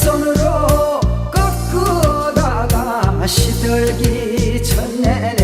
손으로 꺾어다가 시들기 전에